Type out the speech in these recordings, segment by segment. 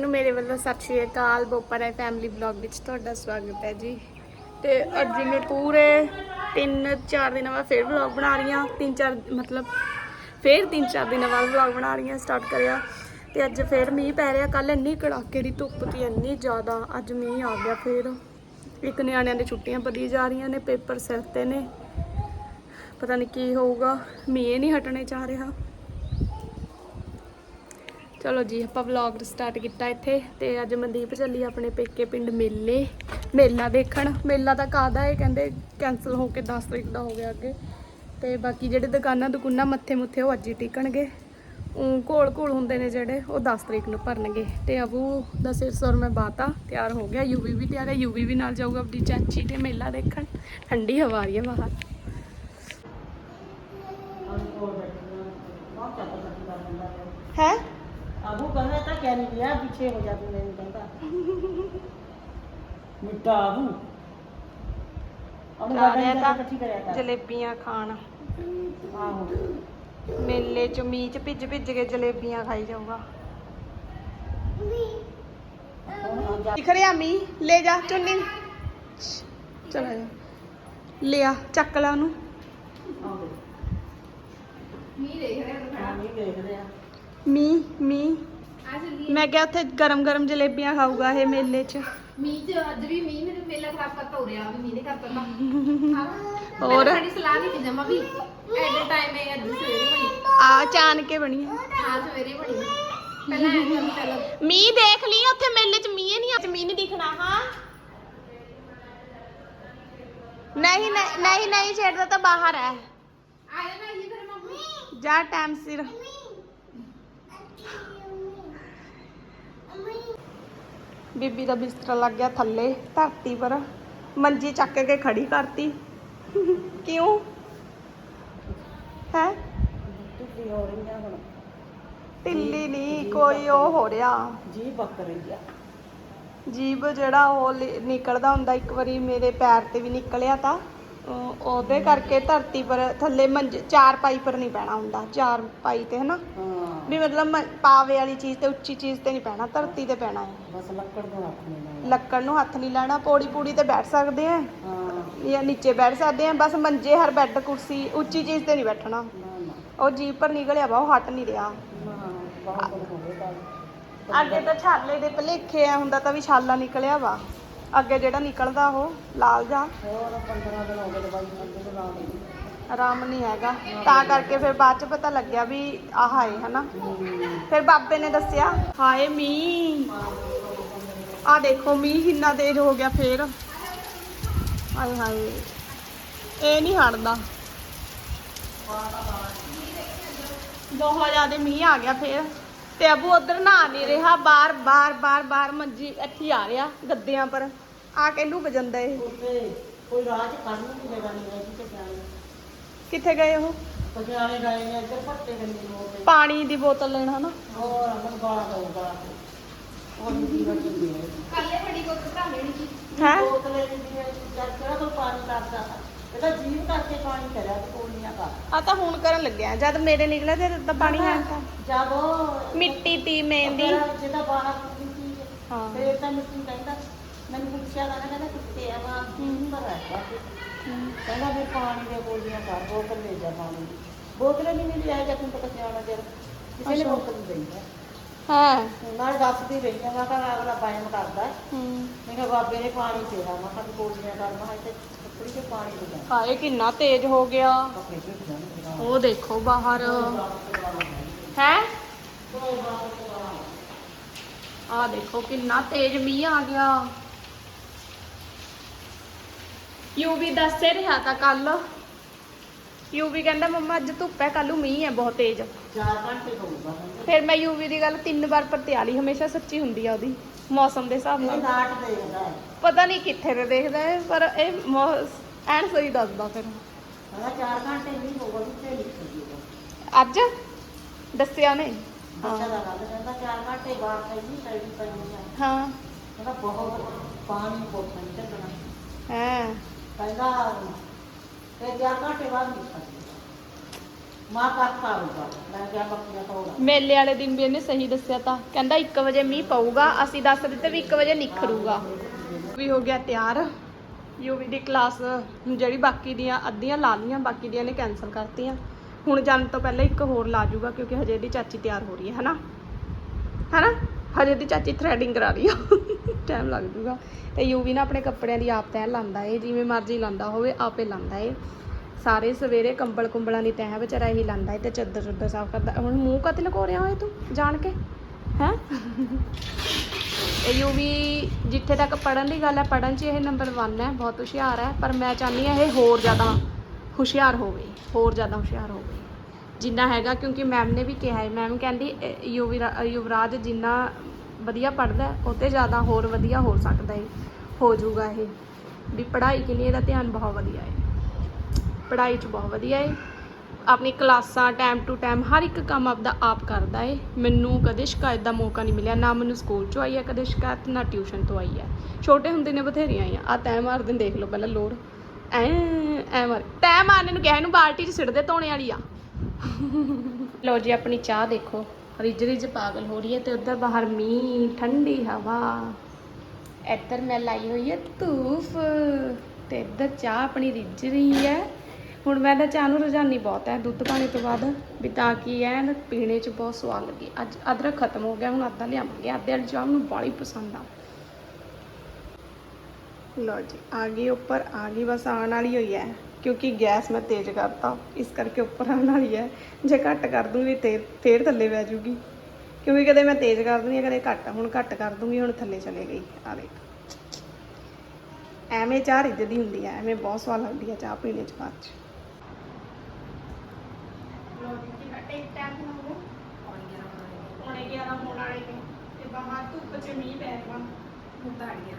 ਸਾਰਿਆਂ ਮੇਰੇ ਵੱਲੋਂ ਸਤਿ ਸ਼੍ਰੀ ਅਕਾਲ ਬੋਪਰਾ ਫੈਮਿਲੀ ਵਲੌਗ ਵਿੱਚ ਤੁਹਾਡਾ ਸਵਾਗਤ ਹੈ ਜੀ। ਤੇ ਅੱਜ ਮੈਂ ਪੂਰੇ 3-4 ਦਿਨਾਂ ਬਾਅਦ ਫੇਰ ਵਲੌਗ ਬਣਾ ਰਹੀ ਹਾਂ। 3-4 ਮਤਲਬ ਫੇਰ 3-4 ਦਿਨਾਂ ਬਾਅਦ ਵਲੌਗ ਬਣਾ ਰਹੀ ਹਾਂ ਸਟਾਰਟ ਕਰਿਆ। ਤੇ ਅੱਜ ਫੇਰ ਮੀਂਹ ਪੈ ਰਿਹਾ ਕੱਲ ਇੰਨੀ ਕੜਾਕੇ ਦੀ ਧੁੱਪ ਤੀ ਇੰਨੀ ਜ਼ਿਆਦਾ, ਅੱਜ ਮੀਂਹ ਆ ਗਿਆ ਫੇਰ। ਇੱਕ ਨਿਆਣਿਆਂ ਦੀ ਛੁੱਟੀਆਂ ਪਦੀ ਜਾ ਰਹੀਆਂ ਨੇ, ਪੇਪਰ ਸਿਰ ਤੇ ਨੇ। ਪਤਾ ਨਹੀਂ ਕੀ ਹੋਊਗਾ, ਮੀਂਹ ਨਹੀਂ ਹਟਣੇ ਚਾਹ ਰਿਹਾ। ਚਲੋ ਜੀ, ਆਪਾਂ ਵਲੌਗ ਸਟਾਰਟ ਕੀਤਾ ਇੱਥੇ ਤੇ ਅੱਜ ਮਨਦੀਪ ਚੱਲੀ ਆਪਣੇ ਪੇਕੇ ਪਿੰਡ ਮੇਲੇ। ਮੇਲਾ ਦੇਖਣ। ਮੇਲਾ ਤਾਂ ਕਾਹਦਾ ਹੈ ਕਹਿੰਦੇ ਕੈਨਸਲ ਹੋ ਕੇ 10 ਤਰੀਕ ਦਾ ਹੋ ਗਿਆ ਅੱਗੇ। ਤੇ ਬਾਕੀ ਜਿਹੜੇ ਦੁਕਾਨਾਂ ਦੁਕਾਨਾਂ ਮੱਥੇ ਮੁੱਥੇ ਉਹ ਅੱਜ ਹੀ ਟਿਕਣਗੇ। ਉਹ ਘੋਲ ਘੋਲ ਹੁੰਦੇ ਨੇ ਜਿਹੜੇ, ਉਹ 10 ਤਰੀਕ ਨੂੰ ਭਰਨਗੇ। ਤੇ ਅਬੂ ਦਾ ਸਿਰ ਸੁਰ ਮੈਂ ਬਾਤਾ, ਤਿਆਰ ਹੋ ਗਿਆ। ਯੂਵੀ ਵੀ ਤਿਆਰ ਹੈ ਯੂਵੀ ਵੀ ਨਾਲ ਜਾਊਗਾ ਆਪਣੀ ਚਾਚੀ ਤੇ ਮੇਲਾ ਦੇਖਣ। ਠੰਡੀ ਹਵਾ ਆ ਰਹੀ ਹੈ ਬਾਹਰ। ਹੈ? ਉਹਨੂੰ ਰਿਹਾ ਤਾਂ ਇਕੱਠੀ ਕਰਿਆ ਕਰ। ਜਲੇਬੀਆਂ ਖਾਣ। ਆਹੋ। ਮੇਲੇ ਚ ਮੀਂਹ ਚ ਭਿੱਜ ਭਿੱਜ ਕੇ ਜਲੇਬੀਆਂ ਖਾਈ ਜਾਊਗਾ। ਹੁਣ ਆ ਜਾ ਦਿਖ ਰਿਹਾ ਮੀਂਹ ਲੈ ਜਾ ਚੁੰਨੀ। ਚਲਾ ਜਾ। ਲਿਆ ਚੱਕ ਲੈ ਉਹਨੂੰ। ਆਹੋ। ਮੀਂਹ ਦੇਖ ਰਿਹਾ। ਆ ਮੀਂਹ। ਮੀਂਹ ਮੈਂ ਕਿਹਾ ਉੱਥੇ ਗਰਮ ਗਰਮ ਜਲੇਬੀਆਂ ਖਾਊਗਾ ਇਹ ਮੇਲੇ ਚ। ਮੀਂਹ ਚ ਅੱਜ ਵੀ ਮੀਂਹ ਨੇ ਮੇਲਾ ਖਰਾਬ ਕਰਤਾ ਹੋ ਰਿਹਾ ਵੀ ਮੀਂਹ ਨੇ ਕਰਤਾ ਤਾਂ ਹੋਰ? ਸਾਡੀ ਸਲਾਹ ਨਹੀਂ ਸੀ ਜਮਾ ਵੀ ਐਟ ਟਾਈਮ ਹੈ ਅੱਜ ਸਵੇਰੇ ਬਣੀ। ਆ ਚਾਨ ਕੇ ਬਣੀ ਆ। ਹਾਂ ਸਵੇਰੇ ਬਣੀ। ਪਹਿਲਾਂ ਐ ਚੱਲ ਚੱਲ ਮੀਂਹ ਦੇਖ ਲਈ ਉੱਥੇ ਮੇਲੇ ਚ ਮੀਂਹ ਨਹੀਂ ਅੱਜ ਮੀਂਹ ਨਹੀਂ ਦਿਖਣਾ ਹਾਂ। ਨਹੀਂ ਨਹੀਂ ਨਹੀਂ ਨਹੀਂ ਛੇੜਦਾ ਤਾਂ ਬਾਹਰ ਹੈ ਆ ਜਾਣਾ ਜੀ ਫਿਰ ਮੰਮੀ। ਜਾ ਟਾਈਮ ਸਿਰ। ਬੀਬੀ ਦਾ ਬਿਸਤਰਾ ਲੱਗ ਗਿਆ ਥੱਲੇ ਧਰਤੀ ਪਰ। ਮੰਜੀ ਚੱਕ ਕੇ ਖੜੀ ਕਰਤੀ। ਕਿਉਂ? ਹੈ? ਟੁੱਟੀ ਹੋ ਰਹੀ ਆ ਹੁਣ। ਢਿੱਲੀ ਨਹੀਂ ਕੋਈ ਉਹ ਹੋ ਰਿਹਾ। ਜੀ ਬੱਕ ਰਹੀ ਆ। ਜੀਬ ਜਿਹੜਾ ਉਹ ਨਿਕਲਦਾ ਹੁੰਦਾ ਇੱਕ ਵਾਰੀ ਮੇਰੇ ਪੈਰ ਤੇ ਵੀ ਨਿਕਲਿਆ ਤਾਂ। ਉਹਦੇ ਕਰਕੇ ਧਰਤੀ ਪਰ ਥੱਲੇ ਮੰਜ ਚਾਰ ਪਾਈ ਪਰ ਨਹੀਂ ਪੈਣਾ ਹੁੰਦਾ ਚਾਰ ਪਾਈ ਤੇ ਹਨਾ। ਹਾਂ। ਵੀ ਮਤਲਬ ਮ- ਪਾਵੇ ਵਾਲੀ ਚੀਜ਼ ਤੇ ਉੱਚੀ ਚੀਜ਼ ਤੇ ਨਹੀਂ ਪੈਣਾ ਧਰਤੀ ਤੇ ਪੈਣਾ ਹੈ ਬਸ ਲੱਕੜ ਨੂੰ ਹੱਥ ਨਹੀਂ ਲਾਉਣਾ ਲੱਕੜ ਨੂੰ ਹੱਥ ਨਹੀਂ ਲਾਣਾ ਪੌੜੀ ਪੂੜੀ ਤੇ ਬੈਠ ਸਕਦੇ ਆ। ਹਾਂ। ਜਾਂ ਨੀਚੇ ਬੈਠ ਸਕਦੇ ਆ ਬਸ ਮੰਜੇ ਹਰ ਬੈੱਡ ਕੁਰਸੀ ਉੱਚੀ ਚੀਜ਼ ਤੇ ਨਹੀਂ ਬੈਠਣਾ। ਨਾ ਨਾ। ਉਹ ਜੀਬ ਪਰ ਨਿਕਲਿਆ ਵਾ ਉਹ ਹਟ ਨਹੀਂ ਰਿਹਾ। ਨਾ ਬਹੁਤ ਅੱਗੇ ਤਾਂ ਛਾਲੇ ਦੇ ਭਲੇਖੇ ਆ ਹੁੰਦਾ ਤਾਂ ਵੀ ਛਾਲਾ ਨਿਕਲਿਆ ਵਾ। ਅੱਗੇ ਜਿਹੜਾ ਨਿਕਲਦਾ ਉਹ ਲਾਲ ਜਾ ਹੋਰ 15 ਦਿਨ ਹੋ ਗਏ ਦਵਾਈ ਖਾਂਦੇ ਨੂੰ ਲਾ ਲਈ ਆਰਾਮ ਨਹੀਂ ਹੈਗਾ। ਤਾਂ ਕਰਕੇ ਫਿਰ ਬਾਅਦ ਚ ਪਤਾ ਲੱਗਿਆ ਵੀ ਆਹ ਹੈ, ਹਨਾ? ਫਿਰ ਬਾਬੇ ਨੇ ਦੱਸਿਆ, ਹਾਏ ਮੀਂਹ। ਆ ਦੇਖੋ, ਮੀਂਹ ਕਿੰਨਾ ਤੇਜ਼ ਹੋ ਗਿਆ ਫੇਰ। ਹਾਏ ਹਾਏ। ਇਹ ਨਹੀਂ ਹਟਦਾ। ਬਹੁਤ ਜ਼ਿਆਦਾ ਮੀਂਹ ਆ ਗਿਆ ਫੇਰ। ਤੇ ਅਬੂ ਉਧਰ ਨਹਾ ਨਹੀਂ ਰਿਹਾ ਬਾਰ ਬਾਰ ਬਾਰ ਬਾਰ ਮੰਜੀ ਇੱਥੇ ਆ ਰਿਹਾ ਗੱਦਿਆਂ ਪਰ। ਆ ਕੇ ਲੁਕ ਜਾਂਦਾ ਇਹ। ਉੱਥੇ ਕੋਈ ਰਾਜ ਕਰਨ ਨੂੰ ਨਹੀਂ ਜਗ੍ਹਾ ਨਹੀਂ ਹੈ ਕਿ ਜਾਣੇ ਕਿੱਥੇ ਗਏ ਉਹ? ਪਟਿਆਲੇ ਗਏ ਨੇ ਇੱਧਰ ਭੱਟੇ ਗੰਦੀ ਰੋਡ ਤੇ। ਪਾਣੀ ਦੀ ਬੋਤਲ ਲੈਣ ਹਨਾ? ਹੋਰ ਅੰਦਰ ਗਾਲਾ ਦਊਗਾ ਉਹ ਨਹੀਂ ਬਚਦੀ ਹੈ ਕੱਲੇ ਬੜੀ ਕੋ ਭਰਾ ਲੈਣੀ ਸੀ ਹੈ? ਬੋਤਲੇ ਦੀ ਹੈ ਜਦ ਕਿਹੜਾ ਕੋਈ ਪਾਣੀ ਕਰਦਾ ਇਹਦਾ ਜੀਵ ਕਰਕੇ ਪਾਣੀ ਕਰਿਆ ਤੇ ਕੋਲੀਆਂ ਕਰ ਆ ਤਾਂ ਹੁਣ ਕਰਨ ਲੱਗਿਆ ਜਦ ਮੇਰੇ ਨਿਕਲੇ ਤੇ ਤਾਂ ਪਾਣੀ ਹੈ ਤਾਂ। ਜਦ ਉਹ ਮਿੱਟੀ ਤੀ ਮਹਿੰਦੀ ਜਿਹਦਾ ਬਾਣਾ ਕੁੱਤੀ ਸੀ ਹਾਂ। ਫੇਰ ਤਾਂ ਮਿੱਟੀ ਕਹਿੰਦਾ ਮੈਨੂੰ ਪੁੱਛਿਆ ਨਾ ਕਹਿੰਦਾ ਕੁੱਤੇ ਆ ਵਾ ਪਰ ਹੈ। ਕਹਿੰਦਾ ਵੀ ਪਾਣੀ ਦੇ ਬੋਲੀਆਂ ਕਰ ਬੋਤਲ ਲੈ ਜਾ ਪਾਣੀ ਦੀ। ਬੋਤਲ ਨਹੀਂ ਮਿਲੀ ਆਇਆ ਜਦ ਤੱਕ ਸਿਆਣਾ ਚਿਰ ਕਿਸੇ ਨੇ। ਬੋਤਲ ਨਹੀਂ ਦਈ ਹੈ। ਹਾਂ। ਨਾਲ ਦੱਸਦੀ ਰਹੀ ਆ ਮੈਂ ਕਿਹਾ ਅਗਲਾ ਬਾਇਮ ਕਰਦਾ ਹੈ। ਹੂੰ। ਮੈਂ ਕਿਹਾ ਬਾਬੇ ਨੇ ਪਾਣੀ ਪੀਣਾ ਮੈਂ ਕਿਹਾ ਵੀ ਬੋਲੀਆਂ ਕਰ ਮੈਂ ਕਿਹਾ ਇੱਥੇ ਕੱਪੜੀ ਤੇ ਦੇ ਜਾ ਹਾਏ ਕਿੰਨਾ ਤੇਜ਼ ਹੋ ਗਿਆ। ਉਹ ਦੇਖੋ ਬਾਹਰ। ਹੈ? ਆ ਦੇਖੋ ਕਿੰਨਾ ਤੇਜ਼ ਮੀਂਹ ਆ ਗਿਆ। ਯੂਵੀ ਦੱਸ ਰਿਹਾ ਤਾਂ ਕੱਲ ਯੂਵੀ ਕਹਿੰਦਾ ਮੰਮਾ ਅੱਜ ਧੁੱਪ ਹੈ ਕੱਲ ਮੀਂਹ ਹੈ ਬਹੁਤ ਤੇਜ਼। ਚਾਰ ਘੰਟੇ ਹੋਊਗਾ ਫਿਰ ਮੈਂ ਯੂਵੀ ਦੀ ਗੱਲ ਤਿੰਨ ਵਾਰ ਪਰਤਿਆਲੀ ਹਮੇਸ਼ਾ ਸੱਚੀ ਹੁੰਦੀ ਆ ਉਹਦੀ। ਮੌਸਮ ਦੇ ਹਿਸਾਬ ਨਾਲ। ਨਾਟ ਦੇਖਦਾ ਹੈ। ਪਤਾ ਨਹੀਂ ਕਿੱਥੇ ਦੇ ਦੇਖਦਾ ਹੈ ਪਰ ਇਹ ਐਨ ਸਹੀ ਦੱਸਦਾ ਫਿਰ। ਘੰਟੇ ਨਹੀਂ ਤੇ ਲਿਖ ਜੂਗਾ। ਅੱਜ? ਦੱਸਿਆ ਉਹਨੇ ਬੱਚਾ ਦਾ ਗੱਲ ਕਹਿੰਦਾ ਚਾਰ ਘੰਟੇ ਬਾਅਦ ਨਹੀਂ ਪੈਣੀ ਪੈਣੀ ਹੈ। ਹਾਂ ਕਹਿੰਦਾ ਬਹੁਤ ਪਾਣੀ ਬਹੁਤ ਨਹੀਂ ਚੱਲਣਾ ਹੈ। ਕਹਿੰਦਾ ਤੇ ਚਾਰ ਘੰਟੇ ਬਾਅਦ ਨਿਕਲ ਮਾਂ ਆਊਗਾ ਮੈਂ ਕਿਹਾ ਬੱਕਰੀਆਂ ਤੋੜਾ ਮੇਲੇ ਵਾਲੇ ਦਿਨ ਵੀ ਇਹਨੇ ਸਹੀ ਦੱਸਿਆ ਤਾਂ। ਕਹਿੰਦਾ 1 ਵਜੇ ਮੀਂਹ ਪਊਗਾ, ਅਸੀਂ ਦੱਸ ਦਿੱਤੇ ਵੀ 1 ਵਜੇ ਨਿਖਰੂਗਾ। ਵੀ ਹੋ ਗਿਆ ਤਿਆਰ। ਯੂਵੀ ਦੀ ਕਲਾਸ ਜਿਹੜੀ ਬਾਕੀ ਦੀਆਂ, ਅੱਧੀਆਂ ਲਾ ਲੀਆਂ ਬਾਕੀ ਦੀਆਂ ਨੇ ਕੈਨਸਲ ਕਰਤੀਆਂ। ਹੁਣ ਜਾਣ ਤੋਂ ਪਹਿਲਾਂ ਇੱਕ ਹੋਰ ਲਾ ਜੂਗਾ, ਕਿਉਂਕਿ ਹਜੇ ਦੀ ਚਾਚੀ ਤਿਆਰ ਹੋ ਰਹੀ ਹੈ, ਹਨਾ? ਹਨਾ? ਹਜੇ ਦੀ ਚਾਚੀ ਥ੍ਰੈਡਿੰਗ ਕਰਾ ਰਹੀ ਆ। ਟਾਈਮ ਲੱਗ ਜੂਗਾ। ਤੇ ਯੂਵੀ ਨਾ ਆਪਣੇ ਕੱਪੜਿਆਂ ਦੀ ਆਪ ਤੈਅ ਲਾਂਦਾ ਏ, ਜਿਵੇਂ ਮਰਜ਼ੀ ਲਾਂਦਾ ਹੋਵੇ, ਆਪੇ ਲਾਂਦਾ ਏ। ਸਾਰੇ ਸਵੇਰੇ ਕੰਬਲ ਕੁੰਬਲਾਂ ਦੀ ਤਹਿ ਵਿਚਾਰਾ ਇਹੀ ਲਾਂਦਾ ਏ ਤੇ ਚੱਦਰ ਚੁੱਦਰ ਸਾਫ਼ ਕਰਦਾ। ਹੁਣ ਮੂੰਹ ਕਦ ਲਕੋ ਰਿਹਾ ਹੋਏ ਤੂੰ? ਜਾਣ ਕੇ? ਹੈ? ਇਹ ਯੂਵੀ ਜਿੱਥੇ ਤੱਕ ਪੜਨ ਦੀ ਗੱਲ ਹੈ ਪੜਨ 'ਚ ਇਹ ਨੰਬਰ 1 ਹੈ ਬਹੁਤ ਹੁਸ਼ਿਆਰ ਹੈ ਪਰ ਮੈਂ ਚਾਹੁੰਦੀ ਹਾਂ ਇਹ ਹੋਰ ਜ਼ਿਆਦਾ ਹੁਸ਼ਿਆਰ ਹੋਵੇ ਹੋਰ ਜ਼ਿਆਦਾ ਹੁਸ਼ਿਆਰ ਹੋਵੇ। ਜਿੰਨਾ ਹੈਗਾ ਕਿਉਂਕਿ ਮੈਮ ਨੇ ਵੀ ਕਿਹਾ ਹੈ ਮੈਮ ਕਹਿੰਦੀ ਅਹ, ਯੁਵਰਾ- ਯੁਵਰਾਜ ਜਿੰਨਾ ਵਧੀਆ ਪੜਦਾ ਉਹ ਤੇ ਜ਼ਿਆਦਾ ਹੋਰ ਵਧੀਆ ਹੋ ਸਕਦਾ ਹੈ ਹੋ ਜਾਊਗਾ ਇਹ। ਵੀ ਪੜ੍ਹਾਈ ਕੇ ਲਈ ਇਹਦਾ ਧਿਆਨ ਬਹੁਤ ਵਧੀਆ ਹੈ ਪੜ੍ਹਾਈ 'ਚ ਬਹੁਤ ਵਧੀਆ ਹੈ ਆਪਣੀ ਕਲਾਸਾਂ ਟਾਈਮ ਟੂ ਟਾਈਮ ਹਰ ਇੱਕ ਕੰਮ ਆਪਦਾ ਆਪ ਕਰਦਾ ਏ। ਮੈਨੂੰ ਕਦੇ ਸ਼ਿਕਾਇਤ ਦਾ ਮੌਕਾ ਨਹੀਂ ਮਿਲਿਆ, ਨਾ ਮੈਨੂੰ ਸਕੂਲ 'ਚੋਂ ਆਈ ਹੈ ਕਦੇ ਸ਼ਿਕਾਇਤ, ਨਾ ਟਿਊਸ਼ਨ ਤੋਂ ਆਈ ਹੈ ਛੋਟੇ ਹੁੰਦੇ ਨੇ ਬਥੇਰੀਆਂ ਆਈਆਂ। ਆ ਤੈ ਮਾਰ ਦਿਨ ਦੇਖ ਲਓ ਪਹਿਲਾਂ ਲੋੜ। ਐ ਐ ਮਾਰ। ਤੈ ਮਾਰਨੇ ਨੂੰ ਕਿਹਾ ਇਹਨੂੰ ਬਾਲਟੀ 'ਚ ਸਿੱਟ ਦੇ ਧੋਣੇ ਵਾਲੀ ਆ। ਲੋ ਜੀ, ਆਪਣੀ ਚਾਹ ਦੇਖੋ। ਰਿਜ ਰਿਜ ਪਾਗਲ ਹੋ ਰਹੀ ਹੈ ਤੇ ਉੱਧਰ ਬਾਹਰ ਮੀਂਹ, ਠੰਡੀ ਹਵਾ। ਇੱਧਰ ਮੈਂ ਲਾਈ ਹੋਈ ਹੈ ਧੂਫ ਤੇ ਇੱਧਰ ਚਾਹ ਆਪਣੀ ਰਿੱਝ ਰਹੀ ਹੈ ਹੁਣ ਮੈਂ ਤਾਂ ਚਾਹ ਨੂੰ ਰੁਝਾਨੀ ਬਹੁਤ ਹੈ ਦੁੱਧ ਪਾਣੀ ਤੋਂ ਬਾਅਦ ਵੀ ਤਾਂ ਕਿ ਐਨ ਪੀਣੇ 'ਚ ਬਹੁਤ ਸਵਾਦ ਲੱਗੇ। ਅੱਜ ਅਦਰਕ ਖਤਮ ਹੋ ਗਿਆ, ਹੁਣ ਅੱਧਾ ਲਿਆਵਾਂਗੇ। ਅੱਧੇ ਵਾਲੀ ਚਾਹ ਮੈਨੂੰ ਬਾਹਲੀ ਪਸੰਦ ਆ। ਲੋ ਜੀ, ਆ ਗਈ ਉੱਪਰ, ਆ ਗਈ ਬਸ ਆਉਣ ਵਾਲੀ ਹੋਈ ਹੈ ਕਿਉਂਕਿ ਗੈਸ ਮੈਂ ਤੇਜ਼ ਕਰਤਾ। ਇਸ ਕਰਕੇ ਉੱਪਰ ਆਉਣ ਵਾਲੀ ਹੈ ਜੇ ਘੱਟ ਕਰ ਦੂੰਗੀ ਤੇ ਫੇਰ ਥੱਲੇ ਪੈ ਜੂਗੀ। ਕਿਉਂਕਿ ਕਦੇ ਮੈਂ ਤੇਜ਼ ਕਰ ਦਿੰਦੀ ਹਾਂ ਕਦੇ ਘੱਟ। ਹੁਣ ਘੱਟ ਕਰ ਦੂੰਗੀ, ਹੁਣ ਥੱਲੇ ਚਲੇ ਗਈ। ਆ ਦੇਖ। ਐਵੇਂ ਚਾਹ ਰਿੱਝਦੀ ਹੁੰਦੀ ਹੈ ਐਵੇਂ ਬਹੁਤ ਸਵਾਦ ਲੱਗਦੀ ਹੈ ਚਾਹ ਪੀਣੇ ਚ ਬਾਅਦ ਚ। ਕਿੰਨਾ ਟੇਕ ਟਾਈਮ ਹੋ ਗਿਆ ਪੌਣੇ 11 ਹੋਣ ਵਾਲੇ ਨੇ। ਤੇ ਬਾਹਰ ਧੁੱਪ ਚ ਮੀਂਹ ਪੈ ਰਿਹਾ। ਮੁੱਦਾ ਅੜ ਗਿਆ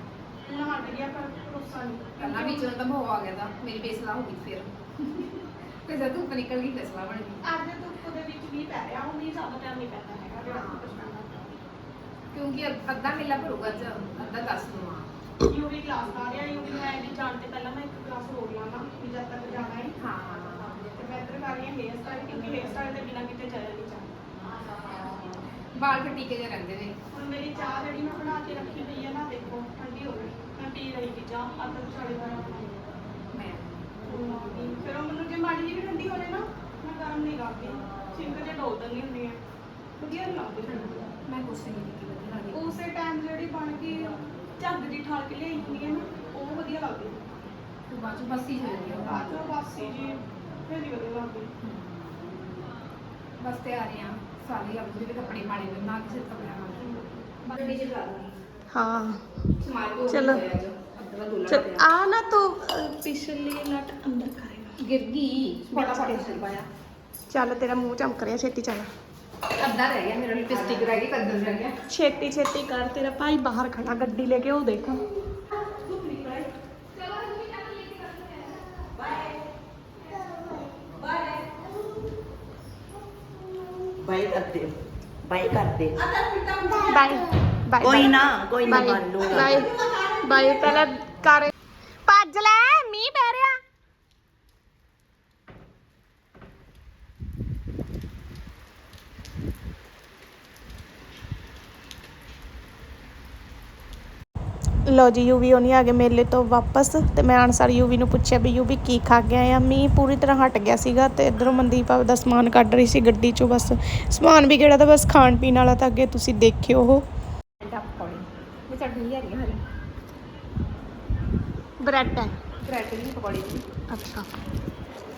ਹੁਣ ਹਟ ਗਿਆ ਪਰ ਭਰੋਸਾ ਨਹੀਂ। ਪਹਿਲਾਂ ਵਿੱਚ ਤਾਂ ਭੋ ਆ ਗਿਆ ਤਾਂ ਮੇਰੀ ਬੇਸਲਾ ਹੋ ਗਈ ਫਿਰ। ਤੇ ਜਦ ਧੁੱਪ ਨਿਕਲ ਗਈ ਬੇਸਲਾ ਬਣ ਗਈ। ਅੱਜ ਧੁੱਪ ਦੇ ਵਿੱਚ ਮੀਂਹ ਪੈ ਰਿਹਾ। ਉਹ ਮੀਂਹ ਜ਼ਿਆਦਾ ਟਾਈਮ ਨਹੀਂ ਪੈਂਦਾ ਹੈਗਾ ਜਿਹੜਾ ਆਪਾਂ ਕੁਛ ਕਰਨਾ ਕਿਉਂਕਿ ਅੱਧ- ਅੱਧਾ ਮੇਲਾ ਭਰੂਗਾ ਅੱਜ ਅੱਧਾ ਦੱਸ ਆ। ਯੂਵੀ ਕਲਾਸ ਆ ਰਿਹਾ ਯੂਵੀ ਵੀ ਜਾਣ ਤੇ ਪਹਿਲਾਂ ਮੈਂ ਇੱਕ ਕਲਾਸ ਹੋਰ ਲਾਵਾਂ ਵੀ ਜਦ ਤੱਕ ਜਾਣਾ ਹੈ ਹਾਂ। ਮੈਂ ਇੱਧਰ ਕਰ ਰਹੀ ਹਾਂ ਹੇਅਰ ਸਟਾਈਲ ਕਿਉਂਕਿ ਹੇਅਰ ਸਟਾਈਲ ਦੇ ਬਿਨਾਂ ਕਿਤੇ ਚੱਲਿਆ ਨਹੀਂ ਜਾਂਦਾ। ਬਾਲ ਖੱਟੀ ਕੇ ਜੇ ਰਹਿੰਦੇ ਨੇ। ਹੁਣ ਮੇਰੀ ਚਾਹ ਜਿਹੜੀ ਮੈਂ ਬਣਾ ਕੇ ਰੱਖੀ ਪਈ ਹੈ ਨਾ ਦੇਖੋ ਠੰਡੀ ਹੋ ਗਈ। ਮੈਂ ਪੀ ਰਹੀ ਸੀ ਚਾਹ ਅੱਧ ਸਾਢੇ ਬਾਰਾਂ ਵਜੇ। ਮੈਂ ਫਿਰ ਉਹ ਮੈਨੂੰ ਜੇ ਮਾੜੀ ਜਿਹੀ ਵੀ ਠੰਡੀ ਹੋ ਜਾਏ ਨਾ ਮੈਂ ਗਰਮ ਨਹੀਂ ਕਰਦੀ। ਸਿੰਕ ਤੇ ਡੋਲ ਦਿੰਦੀ ਹੁੰਦੀ ਆ ਵਧੀਆ ਨਹੀਂ ਲੱਗਦੀ ਠੰਡੀ। ਮੈਂ ਕੁਛ ਨਹੀਂ ਕੀਤੀ ਵਧੀਆ ਲੱਗਦੀ ਉਸੇ ਟਾਈਮ ਜਿਹੜੀ ਬਣ ਕੇ ਝੱਗ ਦੀ ਠਾਲ ਕੇ ਲਿਆਈ ਹੁੰਦੀ ਹੈ ਨਾ ਉਹ ਵਧੀਆ ਲੱਗਦੀ ਤੂੰ ਬਾਅਦ ਚ ਬੱਸੀ ਹੋ ਜਾਂਦੀ ਆ। ਬਾਅਦ ਚੋਂ ਬਾਸੀ ਜੀ। ਫਿਰ ਨਹੀਂ ਵਧੀਆ ਲੱਗਦੀ ਬਸ ਤੇ ਆ ਰਹੀ ਆ। ਸਾਰੇ ਆਪ ਜਿਹੜੇ ਕੱਪੜੇ ਮਾੜੇ ਨੇ ਨਾ ਕਿਸੇ ਕੱਪੜਾ ਮਾੜੇ ਬਸ ਡੀਜੇ ਲਾ ਦੂੰਗੀ ਹਾਂ। ਸਮਾਰ ਕੋ ਚਲੋ। ਅੱਧਾ ਦੁੱਲਾ ਚਲ ਆ ਨਾ ਤੂੰ ਅਹ, ਪਿਛਲੀ ਨਟ ਅੰਦਰ ਕਰੇਗਾ ਗਿਰ ਗਈ। ਫਟਾਫਟ ਸਿਰ ਪਾਇਆ। ਚੱਲ ਤੇਰਾ ਮੂੰਹ ਚਮਕ ਰਿਹਾ ਛੇਤੀ ਚੱਲ। ਅੱਧਾ ਰਹਿ ਗਿਆ ਮੇਰਾ ਲਿਪਸਟਿਕ ਰਹਿ ਗਈ ਕੱਦਲ ਰਹਿ ਗਿਆ। ਛੇਤੀ ਛੇਤੀ ਕਰ ਤੇਰਾ ਭਾਈ ਬਾਹਰ ਖੜਾ ਗੱਡੀ ਲੈ ਕੇ ਉਹ ਦੇਖ ਬਾਈ ਕਰਦੇ ਬਾਈ ਕਰਦੇ ਬਾਈ ਬਾਈ ਕੋਈ ਨਾ ਕੋਈ ਨਾ ਮੰਨ ਲੂਗਾ ਬਾਈ ਬਾਈ ਪਹਿਲਾਂ ਕਰ ਭੱਜ ਲੈ ਮੀਂਹ ਪੈ ਰਿਹਾ ਲੋ ਜੀ ਯੂਵੀ ਉਹਨੀ ਆ ਗਏ ਮੇਲੇ ਤੋਂ ਵਾਪਸ ਤੇ ਮੈਂ ਅਨਸਾਰ ਯੂਵੀ ਨੂੰ ਪੁੱਛਿਆ ਵੀ ਯੂਵੀ ਕੀ ਖਾ ਗਿਆ ਆ। ਮੀਂਹ ਪੂਰੀ ਤਰ੍ਹਾਂ ਹਟ ਗਿਆ ਸੀਗਾ ਤੇ ਇਧਰੋਂ ਮਨਦੀਪ ਆਪਦਾ ਸਮਾਨ ਕੱਢ ਰਹੀ ਸੀ ਗੱਡੀ ਚੋਂ ਬਸ। ਸਮਾਨ ਵੀ ਕਿਹੜਾ ਤਾਂ ਬਸ ਖਾਣ ਪੀਣ ਵਾਲਾ ਤਾਂ ਅੱਗੇ ਤੁਸੀਂ ਦੇਖਿਓ ਉਹ। ਹਰੀ ਬ੍ਰੈਡ ਹੈ। ਬ੍ਰੈਡ ਦੀ ਪਕੌੜੀ ਦੀ ਅੱਛਾ।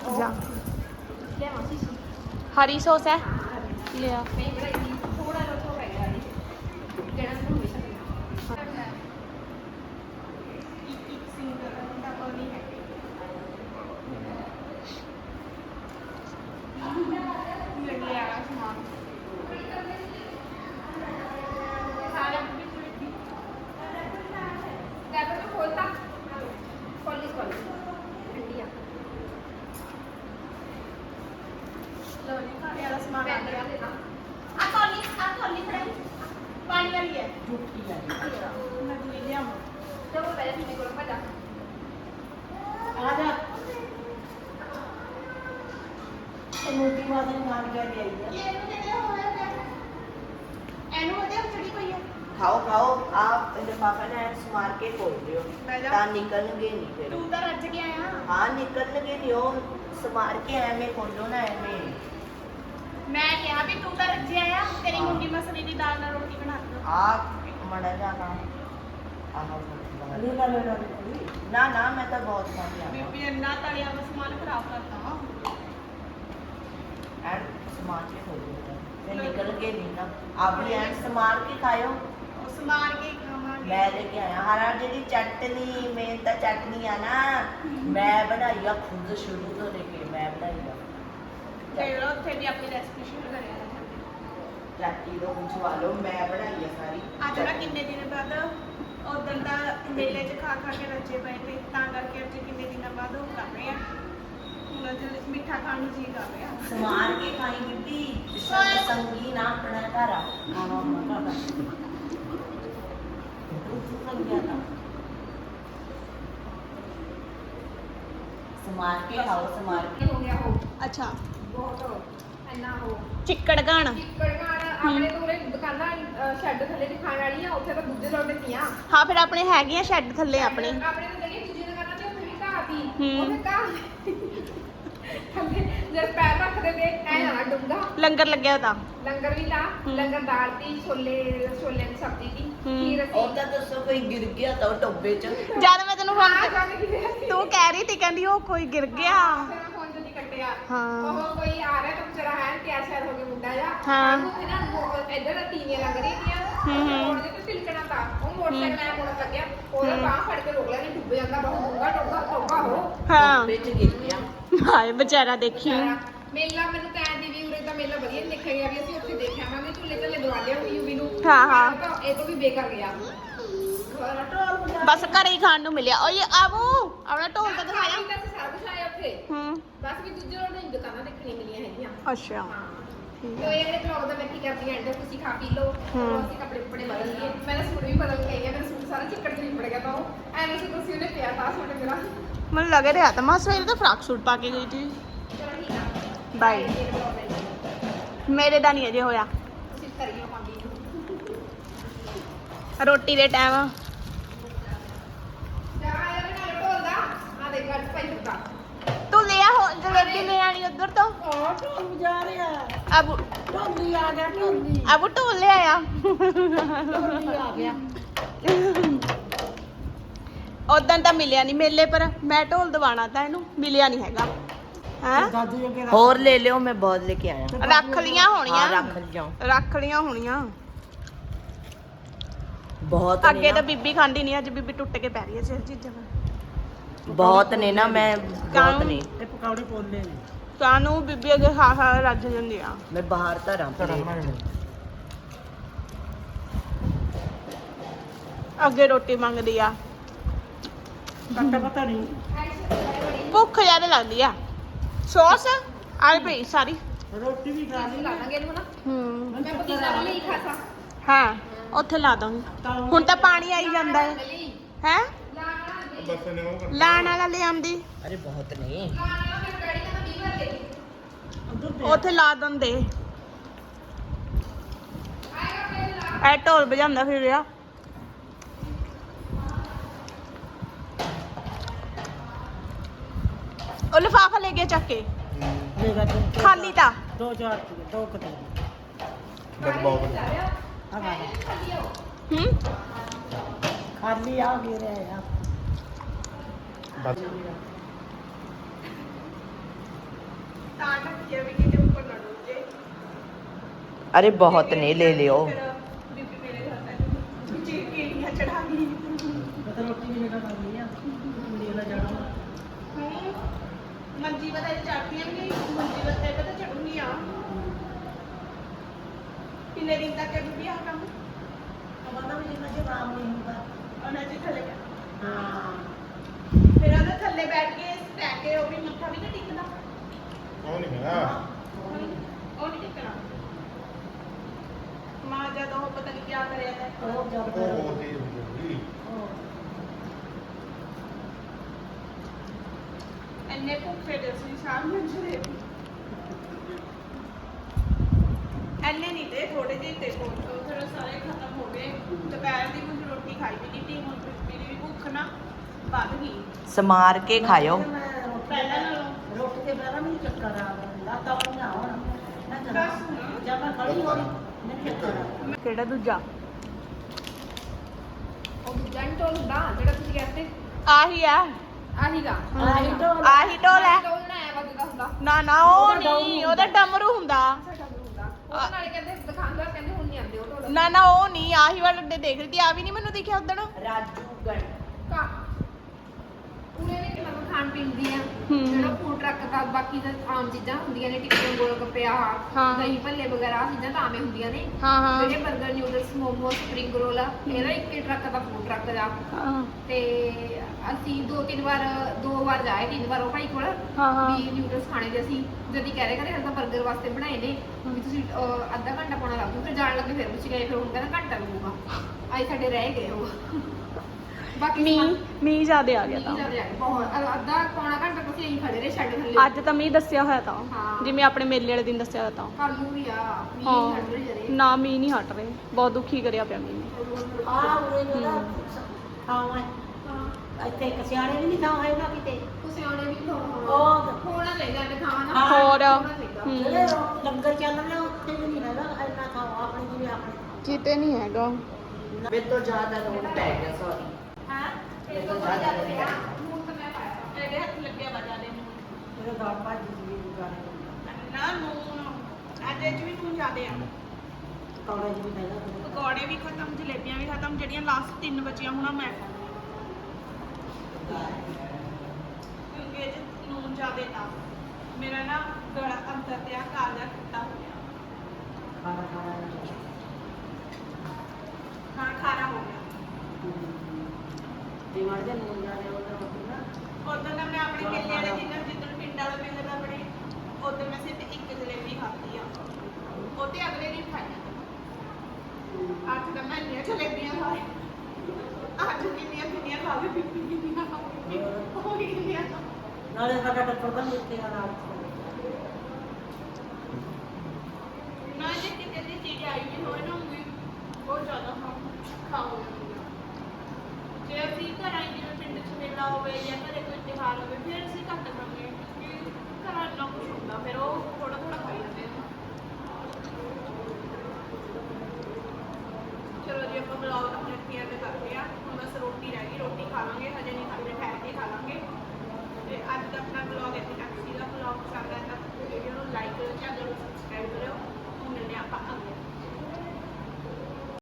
ਜਾ। ਲੈ ਮਾਸੀ ਸੀ। ਹਰੀ ਸੌਸ ਹੈ? ਲਿਆ। ਥੋੜਾ ਥੋੜਾ ਪੈ ਗਿਆ ਜਿਹੜਾ 你来了是吗？ਨੇ ਸਮਾਰ ਕੇ ਖੋਲ ਦਿਓ। ਜਾ। ਤਾਂ ਨਿਕਲਣਗੇ ਨਹੀਂ ਫਿਰ। ਤੂੰ ਤਾਂ ਰੱਜ ਗਿਆ ਆ ਹਾਂ ਨਿਕਲਣਗੇ ਨਹੀਂ। ਉਹ ਸਮਾਰ ਕੇ ਐਵੇਂ ਖੋਲੋ ਨਾ ਐਵੇਂ। ਮੈਂ ਕਿਹਾ ਵੀ ਤੂੰ ਤਾਂ ਰੱਜਿਆ ਆ ਤੇਰੀ ਹਾਂ। ਮੁੰਡੀ ਮਸਰੀ ਦੀ ਦਾਲ ਨਾਲ ਰੋਟੀ ਬਣਾ ਦਿਓ। ਆਪ ਮੜਾ ਜਾਣਾ ਆਹ ਨਾ ਨਾ ਮੈਂ ਤਾਂ ਬਹੁਤ ਖਾਂਦੀ ਆ ਬੀਬੀ ਇੰਨਾ ਤਲਿਆ ਵਾ ਸਮਾਨ ਖਰਾਬ ਕਰਤਾ। ਐਂਡ ਸਮਾਰ ਕੇ ਖੋਲੋ। ਫਿਰ ਨਿਕਲਣਗੇ ਨਹੀਂ ਨਾ। ਆਪ ਵੀ ਐਂਡ ਸਮਾਰ ਕੇ ਖਾਇਓ। ਉਹ ਸਮਾਰ ਕੇ ਹੀ ਖਾਵਾਂਗੇ ਮੈਂ ਲੈ ਕੇ ਆਇਆ। ਹਰਾ ਜਿਹੜੀ ਚਟਨੀ ਮੇਨ ਤਾਂ ਚਟਨੀ ਆ ਨਾ। ਮੈਂ ਬਣਾਈ ਆ ਖੁਦ ਸ਼ੁਰੂ ਤੋਂ ਲੈ ਕੇ ਮੈਂ ਬਣਾਈ ਆ। ਤੇ ਉੱਥੇ ਵੀ ਆਪਣੀ ਰੈਸਪੀ ਸ਼ੁਰੂ ਕਰਿਆ ਚਾਟੀ ਤੋਂ ਪੁੱਛਵਾ ਲਓ ਮੈਂ ਬਣਾਈ ਆ ਸਾਰੀ। ਅੱਜ ਨਾ ਕਿੰਨੇ ਦਿਨ ਬਾਅਦ ਉਦੋਂ ਦਾ ਮੇਲੇ 'ਚ ਖਾ ਖਾ ਕੇ ਰੱਜੇ ਪਏ ਤੇ ਤਾਂ ਕਰਕੇ ਅੱਜ ਕਿੰਨੇ ਦਿਨਾਂ ਬਾਅਦ ਉਹ ਕਰ ਰਹੇ ਆ? ਹੁਣ ਅੱਜ ਮਿੱਠਾ ਖਾਣ ਨੂੰ ਜੀ ਕਰ ਰਿਹਾ। ਸਮਾਰ ਕੇ ਖਾਈ ਬੀਬੀ ਸੰਗ ਸੰਗੀ ਨਾ ਆਪਣਾ ਘਰ ਆ। ਘਰ ਆ ਸੰਗਿਆ ਤਾਂ ਸਮਾਰ ਕੇ ਖਾਓ ਸਮਾਰ ਕੇ ਹੋ ਗਿਆ ਹੋ ਅੱਛਾ ਬਹੁਤ ਇੰਨਾ ਹੋ ਚਿੱਕੜ ਗਾਣ ਚਿੱਕੜੀਆਂ ਆਪਣੇ ਤੋਂ ਉਰੇ ਦੁਕਾਨਾਂ ਸ਼ੈੱਡ ਥੱਲੇ ਦੀ ਖਾਣ ਵਾਲੀਆਂ ਉੱਥੇ ਤਾਂ ਦੂਜੇ ਲੋਟ ਤੀਆਂ ਹਾਂ ਫਿਰ ਆਪਣੇ ਹੈਗੀਆਂ ਸ਼ੈੱਡ ਥੱਲੇ ਆਪਣੇ ਆਪਣੇ ਤੋਂ ਜਿਹੜੀ ਦੂਜੀ ਦੁਕਾਨਾਂ ਤੇ ਉੱਥੇ ਵੀ ਘਾਹ ਸੀ ਹੂੰ। ਉੱਥੇ ਘਾਹ ਥੱਲੇ ਜਦ ਪੈਰ ਰੱਖਦੇ ਤੇ ਐ ਜਾਣਾ ਡੁੰਗਾ ਲੰਗਰ ਲੱਗਿਆ ਉਹਦਾ ਲੰਗਰ ਵੀ ਲਾ। ਲੰਗਰ ਦਾਲ ਦੀ ਛੋਲੇ ਛੋਲੇ ਦੀ ਸਬਜ਼ੀ ਦੀ। ਖੀਰ ਉਹ ਸੀ ਤਾਂ ਦੱਸੋ ਕੋਈ ਗਿਰ ਗਿਆ ਤਾਂ ਉਹ ਟੋਬੇ ਚ ਜਦ ਮੈਂ ਤੈਨੂੰ ਫੋਨ ਕੀ? ਤੂੰ ਕਹਿ ਰਹੀ ਸੀ ਕਹਿੰਦੀ ਉਹ ਕੋਈ ਗਿਰ ਗਿਆ ਮੈਂ ਫੋਨ ਜਦੀ ਕੱਟਿਆ ਹਾਂ। ਉਹ ਕੋਈ ਆ ਰਿਹਾ ਤਾਂ ਵਿਚਾਰਾ ਹੈ ਤਿਆਰ ਸ਼ਾਇਦ ਹੋ ਕੇ ਮੁੰਡਾ ਜਾ ਹਾਂ। ਉਹ ਨਾ ਉਹ ਇੱਧਰ ਟੀਵੀਆਂ ਲੱਗ ਰਹੀ ਤੀਆਂ ਹੂੰ, ਹੂੰ। ਤੇ ਤਿਲਕਣਾ ਤਾਂ ਉਹ ਮੋਟਰਸਾਈਕਲ ਐ ਮੁੜਨ ਲੱਗਿਆ ਉਹਦਾ। ਬਾਹ ਫੜ ਕੇ ਰੋਕ ਲਿਆ ਨਹੀਂ ਡੁੱਬ ਜਾਂਦਾ ਬਹੁਤ ਡੂੰਘਾ ਟੋਬਾ ਟੋਬਾ ਹੋ ਹਾਂ ਟੋਬੇ ਚ ਗਿਰ ਗਿਆ ਹਾਏ ਵਿਚਾਰਾ ਦੇਖੀ। ਮੇਲਾ ਮੈਨੂੰ ਤਾਂ ਐਂ ਦੀ ਵੀ ਉਰੇ ਦਾ ਮੇਲਾ ਵਧੀਆ ਦੇਖਿਆ ਗਿਆ ਵੀ ਅਸੀਂ ਉੱਥੇ ਦੇਖਿਆ। ਮੈਂ ਵੀ ਝੁੱਲੇ ਝੱਲੇ ਦਵਾ ਲਿਆ ਹੋਈ ਯੂਵੀ ਨੂੰ। ਹਾਂ, ਹਾਂ। ਤਾਂ ਇਹ ਤੋਂ ਵੀ ਬੇਕਾਰ ਗਿਆ। ਬਸ ਘਰੇ ਹੀ ਖਾਣ ਨੂੰ ਮਿਲਿਆ। ਓਏ ਆਵੂ ਆਪਣਾ ਢੋਲ ਤਾਂ ਦਿਖਾਇਆ। ਤਾਂ ਅਸੀਂ ਸਾਰਾ ਕੁਝ ਆਇਆ ਉੱਥੇ। ਹੂੰ। ਬਸ ਵੀ ਦੂਜੇ ਰੋਡ ਨਹੀਂ ਦੁਕਾਨਾਂ ਦੇਖਣੀਆਂ ਮਿਲੀਆਂ ਹੈਗੀਆਂ। ਅੱਛਾ। ਤੇ ਇਹ ਜਿਹੜੇ ਬਲੌਗ ਦਾ ਮੈਂ ਕੀ ਕਰਦੀ ਹਾਂ ਐਂਡ ਤੁਸੀਂ ਖਾ ਪੀ ਲਓ। ਹੂੰ। ਤੇ ਅਸੀਂ ਕੱਪੜੇ ਕੁਪੜੇ ਬਦਲ ਲਈਏ। ਮੈਂ ਤਾਂ ਸੂਟ ਵੀ ਬਦਲ ਕੇ ਆਈ ਹਾਂ ਮੇਰਾ ਸੂਟ ਸਾਰਾ ਚਿੱਕੜ ਚ ਨਿਪੜ ਗਿਆ ਤਾਂ ਉਹ। ਐਵੇਂ ਸੀ ਤੁਸੀਂ ਉਹਨੇ ਪਿਆ ਤਾਂ ਸੂਟ ਮੇਰਾ ਮੈਨੂੰ ਲੱਗ ਰਿਹਾ ਤਾਂ ਮੈਂ ਸਵੇਰੇ ਤਾਂ ਫਰਾਕ ਸੂਟ ਪਾ ਕੇ ਗਈ ਸੀ। ਹੈ ਜੀ। ਮੇਰੇ ਦਾ ਨਹੀਂ ਅਜੇ ਹੋਇਆ। ਰੋਟੀ ਦੇ ਟਾਈਮ ਤੂੰ ਲਿਆ ਹੋ ਜਲੇਬੀ ਲੈ ਆਣੀ ਉਧਰ ਤੋਂ? ਆ ਢੋਲ ਜਾ ਰਿਹਾ ਅਬੂ ਢੋਲੀ ਆ ਗਿਆ ਢੋਲੀ। ਅਬੂ ਢੋਲ ਲੈ ਆਇਆ ਢੋਲੀ ਆ ਗਿਆ। ਉਦੋਂ ਤਾਂ ਮਿਲਿਆ ਨਹੀਂ ਮੇਲੇ ਪਰ ਮੈਂ ਢੋਲ ਦਵਾਣਾ ਤਾਂ ਇਹਨੂੰ ਮਿਲਿਆ ਨਹੀਂ ਹੈਗਾ। ਹੈ? ਦਾਦੂ ਹੋਰ ਲੈ ਲਿਓ ਮੈਂ ਬਹੁਤ ਲੈ ਕੇ ਆਇਆ। ਰੱਖ ਲੀਆਂ ਹਾਂ ਹੋਣੀਆਂ ਰੱਖ ਲਿਓ ਰੱਖ ਲੀਆਂ ਹੋਣੀਆਂ। ਬਹੁਤ ਅੱਗੇ ਨੇ ਤਾਂ ਨਾ। ਬੀਬੀ ਖਾਂਦੀ ਨਹੀਂ ਅੱਜ ਬੀਬੀ ਟੁੱਟ ਕੇ ਪੈ ਰਹੀ ਹੈ ਸਿਰ ਚੀਜ਼ਾਂ ਨਾਲ। ਬਹੁਤ ਨੇ ਨਾ ਮੈਂ ਬਹੁਤ? ਨੇ। ਇਹ ਪਕੌੜੇ ਪੋਲੇ ਨੇ। ਕਾਨੂੰ ਬੀਬੀ ਅੱਗੇ ਖਾ ਖਾ ਰੱਜ ਜਾਂਦੀ ਆ। ਮੈਂ ਬਾਹਰ ਧਰਾਂ ਪਲੇਟ। ਅੱਗੇ ਰੋਟੀ ਮੰਗਦੀ ਆ। ਕੱਟਾ ਪਤਾ ਨਹੀਂ ਭੁੱਖ ਜ਼ਿਆਦਾ ਲੱਗਦੀ ਆ। ਸੌਸ ਆਈ ਪਈ ਸਾਰੀ। ਰੋਟੀ ਵੀ ਖਾ ਲਈ। ਇਹਨੂੰ ਨਾ ਹੂੰ। ਮੈਂ ਵੀ ਲਈ ਖਾਸਾ ਹਾਂ ਉੱਥੇ ਲਾ ਦਾਂਗੀ ਹੁਣ ਤਾਂ ਪਾਣੀ ਆਈ ਜਾਂਦਾ ਹੈ। ਹੈ? ਲਾਣ ਵਾਲਾ ਲੈ ਆਂਦੀ ਅਰੇ ਬਹੁਤ ਨੇ। ਲਾ ਲਾ ਮੈਂ ਗਾੜੀ ਦਾ 20 ਵਾਰ ਦੇ ਉਧਰ ਤੇ ਉੱਥੇ ਲਾ ਦਿੰਦੇ। ਐ ਢੋਲ ਵਜਾਉਂਦਾ ਫਿਰ ਰਿਹਾ। ਉਹ ਲਿਫਾਫਾ ਲੈ ਗਿਆ ਚੱਕ ਕੇ ਮੇਰਾ ਦੋ ਖਾਲੀ ਤਾਂ ਦੋ ਚਾਰ ਚੀਜ਼ ਦੋ ਕਦੇ ਆ ਗਾ ਹੂੰ ਖਾਲੀ ਆ ਗਏ ਰਹੇ ਆ ਤਾਂ ਟੱਕਿਆ ਵੀ ਕਿਤੇ ਉੱਪਰ ਨਾ ਡੁੱਲੇ ਅਰੇ ਬਹੁਤ ਨੇ ਲੈ ਲਿਓ ਫਿਰ ਬੀਬੀ ਮੇਰੇ ਘਰ ਤੱਕ ਜੀ ਕੀੜੀਆਂ ਚੜਾ ਗਈ ਮੈਂ ਤਾਂ ਰੋਟੀ ਵੀ ਮੇਰਾ ਖਾ ਲਈ ਆ ਮੁੰਡੇ ਦਾ ਜਾਣਾ ਹੂੰ ਮੰਜੀ ਬਤਾ ਚੜਦੀਆਂ ਵੀ ਨਹੀਂ ਮੰਜੀ ਬਤਾ ਇਹ ਤਾਂ ਚੜੂਗੀਆਂ ਕਿੰਨੇ ਦਿਨ ਤੱਕ ਇਹ ਵੀ ਆ ਕੰਮ? ਪਤਾ ਵੀ ਜਿੰਨਾ ਚ ਆਰਾਮ ਨਹੀਂ ਹੁੰਦਾ। ਉਹਨਾਂ ਜੀ ਥੱਲੇ ਹਾਂ। ਫਿਰ ਉਹਦੇ ਥੱਲੇ ਬੈਠ ਕੇ ਸਟੈ ਕੇ ਉਹ ਵੀ ਮੱਥਾ ਵੀ ਨਾ ਟਿਕਦਾ ਉਹ ਨਹੀਂ ਹੈਗਾ ਉਹ ਨਹੀਂ ਟਿਕਣਾ। ਮਾਂ ਜਦੋਂ ਉਹ ਪਤਾ ਨਹੀਂ ਕੀ ਕਰਿਆ ਤਾਂ ਉਹ ਜਦ ਉਹ ਬਹੁਤ ਤੇਜ਼ ਹੁੰਦੀ ਇੰਨੇ ਭੁੱਖੇ ਦੇ ਸੀ ਸ਼ਾਮ ਨੂੰ ਜਲੇ ਐਨੇ ਨਹੀਂ ਤੇ ਥੋੜੇ ਜਿਹੇ ਤੇ ਕੋਲ ਫਿਰ ਸਾਰੇ ਖਤਮ ਹੋ ਗਏ। ਦੁਪਹਿਰ ਦੀ ਕੁਝ ਰੋਟੀ ਖਾਈ ਵੀ ਨਹੀਂ ਤੀ ਹੁਣ ਮੇਰੀ ਵੀ ਭੁੱਖ ਨਾ ਵੱਧ ਗਈ। ਸਮਾਰ ਕੇ ਖਾਇਓ। ਪਹਿਲਾਂ ਨਾਲੋਂ ਰੋਟੀ ਦੇ ਬਾਰੇ ਮੈਨੂੰ ਚੱਕਰ ਆ ਗਿਆ ਤਾਂ ਉਹ ਨਾ ਹੁਣ ਨਾ ਹੁਣ। ਜਦ ਮੈਂ ਖੜੀ ਹੋ ਗਈ ਮੈਨੂੰ ਚੱਕਰ ਆ ਕਿਹੜਾ ਦੂਜਾ? ਉਹ ਦੂਜਾ ਨੀ ਢੋਲ ਹੁੰਦਾ ਜਿਹੜਾ ਤੁਸੀਂ ਕਹਿੰਦੇ। ਆਹੀ ਆ। ਆਹੀਗਾ ਆਹੀ ਢੋਲ। ਆਹੀ ਢੋਲ ਹੈ। ਢੋਲ ਨਾ ਆਇਆ ਵੱਜਦਾ ਹੁੰਦਾ। ਨਾ ਨਾ ਉਹ ਨਹੀਂ ਉਹਦਾ ਡਮਰੂ ਹੁੰਦਾ। ਸਾਡਾ ਢੋਲ ਹੁੰਦਾ। ਉਹ ਨਾਲੇ ਕਹਿੰਦੇ ਦੁਕਾਨਦਾਰ ਕਹਿੰਦੇ ਹੁਣ ਨਹੀਂ ਆਉਂਦੇ ਉਹ ਢੋਲ। ਨਾ ਨਾ ਉਹ ਨਹੀਂ ਆਹੀ ਵਾਲਾ ਦੇਖ ਰਹੀ ਆ ਵੀ ਨਹੀਂ ਮੈਨੂੰ ਦਿਖਿਆ ਰਾਜੂ ਕੁ ਖਾਣ ਪੀਣ ਦੀਆਂ ਹੂੰ। ਜਿਹੜਾ ਫੂਡ ਟਰੱਕ ਦਾ ਬਾਕੀ ਦਾ ਆਮ ਚੀਜ਼ਾਂ ਹੁੰਦੀਆਂ ਨੇ ਟਿੱਕੇ ਗੋਲ ਗੱਪੇ ਹਾਂ। ਦਹੀਂ ਭੱਲੇ ਵਗੈਰਾ ਆਹ ਚੀਜ਼ਾਂ ਤਾਂ ਆਵੇਂ ਹੁੰਦੀਆਂ ਨੇ। ਹਾਂ ਹਾਂ। ਜਿਹੜੇ 버ਗਰ ਨਿਊਡਲਸ ਮੋਮੋ ਸਪਰਿੰਗ ਰੋਲ ਆ ਇਹਦਾ ਇੱਕ ਹੀ ਟਰੱਕ ਦਾ ਫੂਡ ਟਰੱਕ ਦਾ ਹਾਂ। ਤੇ ਅਸੀਂ ਦੋ ਤਿੰਨ ਵਾਰ ਦੋ ਵਾਰ ਜਾਏ ਤਿੰਨ ਵਾਰ ਉਹ ਭਾਈ ਕੋਲ ਹਾਂ, ਹਾਂ। ਵੀ ਨਿਊਡਲਸ ਖਾਣੇ ਦੇ ਅਸੀਂ। ਜਦ ਕਹਿ ਰਹੇ ਕਹਿੰਦੇ ਹਰ 버ਗਰ ਵਾਸਤੇ ਬਣਾਏ ਨੇ ਵੀ ਤੁਸੀਂ ਅਹ, ਅੱਧਾ ਘੰਟਾ ਪਾਉਣਾ ਲੱਗੂ ਫਿਰ ਜਾਣ ਲੱਗੇ ਫਿਰ ਵਿੱਚ ਗਏ ਫਿਰ ਹੁਣ ਕਹਿੰਦਾ ਘੰਟਾ ਲੱਗੂਗਾ। ਅੱਜ ਸਾਡੇ ਰਹਿ ਗਏ ਉਹ। ਬਾਕੀ ਮੀਂਹ ਸਮਾਨ- ਮੀਂਹ ਜ਼ਿਆਦੇ ਆ ਗਿਆ ਤਾਂ। ਜ਼ਿਆਦਾ ਆ ਗਿਆ, ਬਹੁਤ ਅ- ਅੱਧਾ ਪੌਣਾ ਘੰਟਾ ਤੁਸੀਂ ਇਹੀ ਖੜੇ ਰਹੇ ਛੱਡ ਥੱਲੇ। ਅੱਜ ਤਾਂ ਮੀਂਹ ਦੱਸਿਆ ਹੋਇਆ ਤਾਂ। ਹਾਂ। ਜਿਵੇਂ ਆਪਣੇ ਮੇਲੇ ਵਾਲੇ ਦਿਨ ਦੱਸਿਆ ਹੋਇਆ ਤਾਂ। ਕੱਲ ਨੂੰ ਵੀ ਆ ਮੀਂਹ ਹਾਂ। ਛੱਡ ਰਹੇ ਜਰੇ। ਨਾ ਮੀਂਹ ਨਹੀਂ ਹਟ ਰਹੇ। ਬਹੁਤ ਦੁਖੀ ਕਰਿਆ ਪਿਆ ਮੀਂਹ। ਨੇ ਆ ਉਰੇ ਜਿਹੜਾ ਥਾਂ ਹੈ। ਇੱਥੇ ਇੱਕ ਸਿਆਣੇ ਵੀ ਨਹੀਂ ਥਾਂ ਹੈ ਨਾ ਕਿਤੇ। ਤੁਸੀਂ ਆਉਣੇ ਵੀ ਉਹ- ਹੋਣਾ ਚਾਹੀਦਾ ਇਹਨੇ ਥਾਂ ਨਾ। ਹਾਂ। ਹੋਰ। ਹੋਣਾ ਚਾਹੀਦਾ। ਹੂੰ। ਜਿਹੜੇ ਲੰਗਰ ਚੱਲ ਰਿਹਾ ਉੱਥੇ ਵੀ ਨਹੀਂ ਹੈਗਾ ਇੰਨਾ ਥਾਂ। ਆਪਣੇ ਜਿਵੇਂ ਆਪਣੇ ਕਿਤੇ ਨਹੀਂ ਹੈਗਾ। ਮੇਰੇ ਤੋਂ ਜ਼ਿਆਦਾ ਲੋਡ ਪੈ ਗਿਆ ਸੌਰੀ ਮੇਰੇ ਤੋਂ ਤਾਂ ਨੂੰ ਦਾਲ ਭਾਜੀ ਜੀ ਵੀ ਗਾਣੇ ਨਾ ਕੌੜੇ ਜੀ ਵੀ ਹੈਗਾ ਪਕੌੜੇ ਵੀ ਖਤਮ ਜਲੇਬੀਆਂ ਵੀ ਖਤਮ ਜਿਹੜੀਆਂ ਲਾਸਟ ਤਿੰਨ ਬਚੀਆਂ ਹੁਣ ਮੈਂ। ਕਿਉਂਕਿ ਇਹ 'ਚ ਨੂਨ ਜ਼ਿਆਦੇ ਤਾਂ ਮੇਰਾ ਨਾ ਗਲਾ ਅੰਦਰ ਤੇ ਆ ਕਾਲਾ ਖੱਟਾ ਹੋ ਗਿਆ। ਖਾਣਾ ਖਾਣਾ ਹਾਂ ਖਾਰਾ ਹੋ ਗਿਆ। ਤੇ ਮਰ ਜਾ ਨੂੰ ਉਹਦਾ ਮਤਲਬ ਨਾ ਉਦੋਂ ਤਾਂ ਮੈਂ ਆਪਣੇ ਮੇਲੇ ਵਾਲੇ ਦਿਨ ਜਿੱਦਣ ਪਿੰਡ ਵਾਲਾ ਮੇਲਾ ਦਾ ਬੜੇ ਉਦੋਂ ਮੈਂ ਸਿਰਫ ਇੱਕ ਜਲੇਬੀ ਖਾਧੀ ਆ। ਉਹ ਤੇ ਅਗਲੇ ਦਿਨ ਖਾਈ ਅੱਜ ਤਾਂ ਮੈਂ ਇੰਨੀਆਂ ਜਲੇਬੀਆਂ ਖਾਈ ਅੱਜ ਕਿੰਨੀਆਂ ਕਿੰਨੀਆਂ ਖਾ ਕੇ ਕਿੰਨੀਆਂ ਖਾ ਕੇ ਉਹ ਕਿੰਨੀਆਂ ਖਾ ਨਾਲੇ ਸਾਡਾ ਡਾਕਟਰ ਦਾ ਮਿੱਥੇ ਆ ਨਾਲ ਨਾ ਜੇ ਕਿਤੇ ਦੀ ਚੀਜ਼ ਆਈ ਵੀ ਹੋਏ ਨਾ ਵੀ ਬਹੁਤ ਜ਼ਿਆਦਾ ਖਾ ਖਾਓ ਜੇ ਅਸੀਂ ਘਰਾਂ ਹੀ ਜਿਵੇਂ ਪਿੰਡ 'ਚ ਮੇਲਾ ਹੋਵੇ ਜਾਂ ਘਰੇ ਕੋਈ ਤਿਉਹਾਰ ਹੋਵੇ, ਫਿਰ ਅਸੀਂ ਘੱਟ ਖਾਂਦੇ ਹਾਂ ਕਿ ਘਰਾਂ ਨਾਲ ਕੁਝ ਹੁੰਦਾ, ਫਿਰ ਉਹ ਥੋੜਾ ਥੋੜਾ ਖਾਈ ਜਾਂਦੇ ਹਾਂ ਚਲੋ ਜੀ, ਆਪਾਂ ਬਲੌਗ ਆਪਣੇ ਫੇਰ ਤੇ ਕਰਦੇ ਆ। ਹੁਣ ਬਸ ਰੋਟੀ ਰਹਿ ਗਈ, ਰੋਟੀ ਖਾ ਲਾਂਗੇ, ਹਜੇ ਨਹੀਂ ਖਾਂਦੇ ਠਹਿਰ ਕੇ ਖਾ ਲਾਂਗੇ। ਤੇ ਅੱਜ ਦਾ ਆਪਣਾ ਬਲੌਗ ਇੱਥੇ ਤੱਕ ਸੀਗਾ। ਬਲੌਗ ਪਸੰਦ ਆਇਆ ਤਾਂ ਵੀਡੀਓ ਨੂੰ ਲਾਈਕ ਕਰੋ, ਚੈਨਲ ਨੂੰ ਸਬਸਕ੍ਰਾਈਬ ਕਰਿਓ। ਹੁਣ ਮਿਲਦੇ ਆਪਾਂ ਅਗਲੇ